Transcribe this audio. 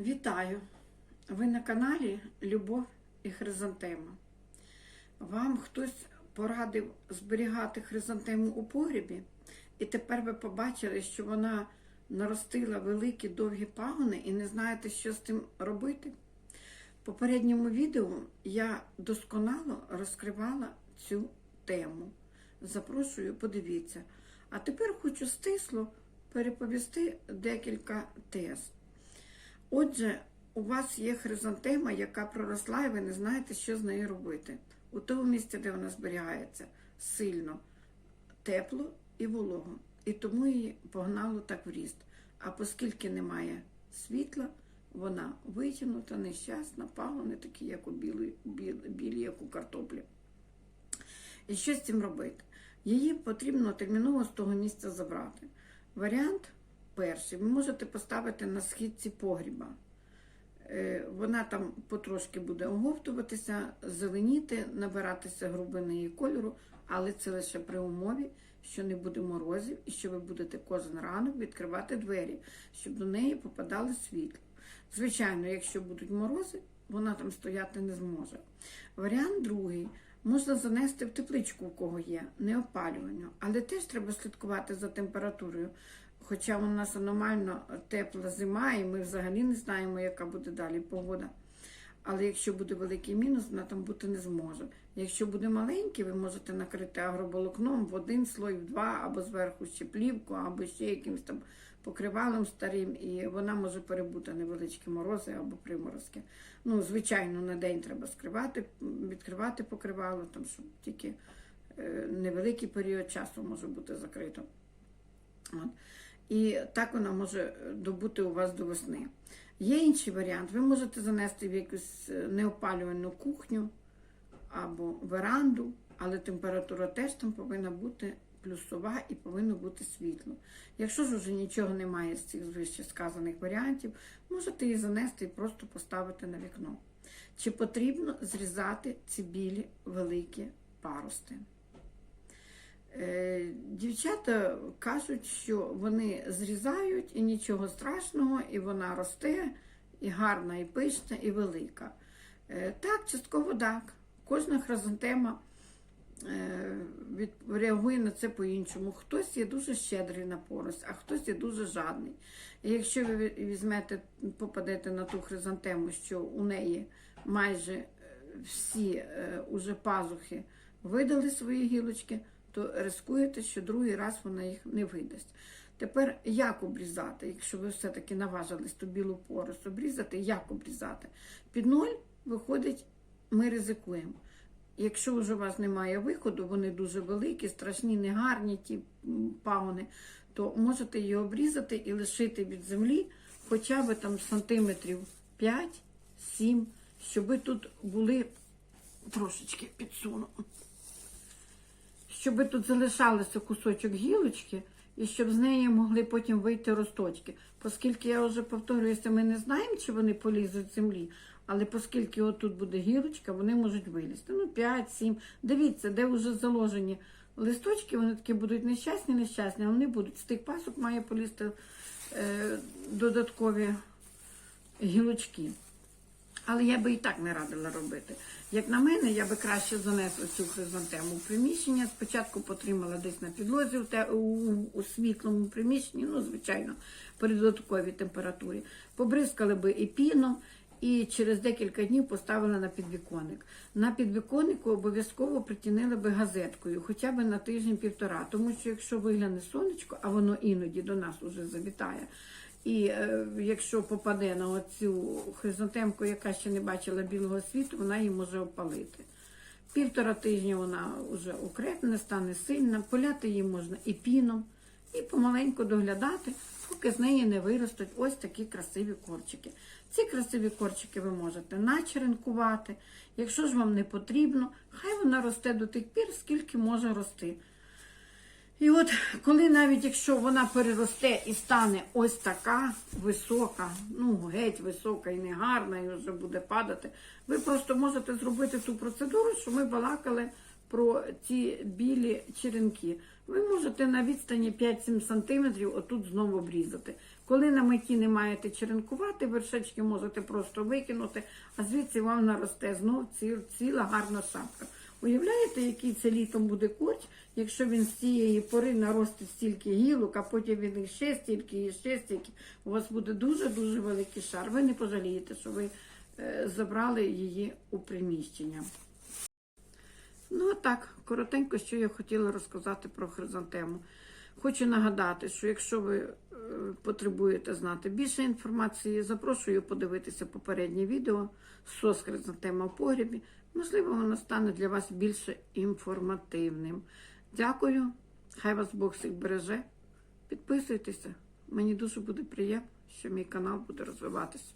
Вітаю! Ви на каналі Любов і Хризантема. Вам хтось порадив зберігати хризантему у погрібі, і тепер ви побачили, що вона наростила великі довгі пагони і не знаєте, що з тим робити. В попередньому відео я досконало розкривала цю тему. Запрошую, подивіться. А тепер хочу стисло переповісти декілька тез. Отже, у вас є хризантема, яка проросла, і ви не знаєте, що з нею робити. У тому місці, де вона зберігається, сильно тепло і волого. І тому її погнало так в ріст. А оскільки немає світла, вона витягнута, нещасна, пагони такі, як у білі, білі, як у картоплі. І що з цим робити? Її потрібно терміново з того місця забрати. Варіант перший. Ви можете поставити на східці погріба. Е, Вона там потрошки буде оговтуватися, зеленіти, набиратися грубини і кольору, але це лише при умові, що не буде морозів і що ви будете кожен ранок відкривати двері, щоб до неї попадало світло. Звичайно, якщо будуть морози, вона там стояти не зможе. Варіант другий. Можна занести в тепличку, у кого є, не опалювання, але теж треба слідкувати за температурою. Хоча у нас аномально тепла зима, і ми взагалі не знаємо, яка буде далі погода. Але якщо буде великий мінус, вона там бути не зможе. Якщо буде маленький, ви можете накрити агроволокном в один слой, в два, або зверху ще плівку, або ще якимось там покривалом старим, і вона може перебути невеличкі морози або приморозки. Ну, звичайно, на день треба скривати, відкривати покривало, там, щоб тільки е, невеликий період часу може бути закрито. От. І так вона може добути у вас до весни. Є інший варіант. Ви можете занести в якусь е, неопалювальну кухню або веранду, але температура теж там повинна бути плюсова і повинно бути світло. Якщо ж вже нічого немає з цих вище сказаних варіантів, можете її занести і просто поставити на вікно. Чи потрібно зрізати ці білі великі парости? Е, Дівчата кажуть, що вони зрізають і нічого страшного, і вона росте, і гарна, і пишна, і велика. Е, Так, частково так. Кожна хризантема е, реагує на це по-іншому. Хтось є дуже щедрий на порость, а хтось є дуже жадний. І якщо ви візьмете, попадете на ту хризантему, що у неї майже всі уже пазухи видали свої гілочки, то рискуєте, що другий раз вона їх не видасть. Тепер як обрізати, якщо ви все-таки наважились ту білу порость обрізати, як обрізати? Під ноль виходить, ми ризикуємо. Якщо вже у вас немає виходу, вони дуже великі, страшні, негарні ті пагони, то можете її обрізати і лишити від землі хоча б там сантиметрів 5-7, щоб тут були трошечки підсуну щоб тут залишалося кусочок гілочки, і щоб з неї могли потім вийти росточки. Оскільки я вже повторююся, ми не знаємо, чи вони полізуть з землі, але оскільки отут буде гілочка, вони можуть вилізти. Ну, 5-7. Дивіться, де вже заложені листочки, вони такі будуть нещасні, нещасні, вони будуть. З тих пасок має полізти е, додаткові гілочки. Але я би і так не радила робити. Як на мене, я би краще занесла цю хризантему в приміщення. Спочатку потримала десь на підлозі у, те, у, у світлому приміщенні, ну, звичайно, при додатковій температурі. Побризкали би і піном, і через декілька днів поставила на підвіконник. На підвіконнику обов'язково притінили би газеткою, хоча б на тиждень-півтора. Тому що якщо вигляне сонечко, а воно іноді до нас уже завітає. І е, якщо попаде на оцю хризантемку, яка ще не бачила білого світу, вона її може опалити. Півтора тижня вона вже укрепне, стане сильна, поляти її можна і піном, і помаленьку доглядати, поки з неї не виростуть ось такі красиві корчики. Ці красиві корчики ви можете начеренкувати. Якщо ж вам не потрібно, хай вона росте до тих пір, скільки може рости. І от коли навіть якщо вона переросте і стане ось така висока, ну геть висока і негарна, і вже буде падати, ви просто можете зробити ту процедуру, що ми балакали про ці білі черенки. Ви можете на відстані 5-7 см отут знову обрізати. Коли на меті не маєте черенкувати, вершечки можете просто викинути, а звідси вам наросте знов ці- ціла гарна шапка. Уявляєте, який це літом буде корч, якщо він з цієї пори наростить стільки гілок, а потім він іще стільки, і ще стільки. У вас буде дуже-дуже великий шар. Ви не пожалієте, що ви е, забрали її у приміщення. Ну, а так, коротенько, що я хотіла розказати про хризантему. Хочу нагадати, що якщо ви е, потребуєте знати більше інформації, запрошую подивитися попереднє відео «Сос хризантема в погрібі. Можливо, воно стане для вас більше інформативним. Дякую. Хай вас Бог всіх береже. Підписуйтеся. Мені дуже буде приємно, що мій канал буде розвиватися.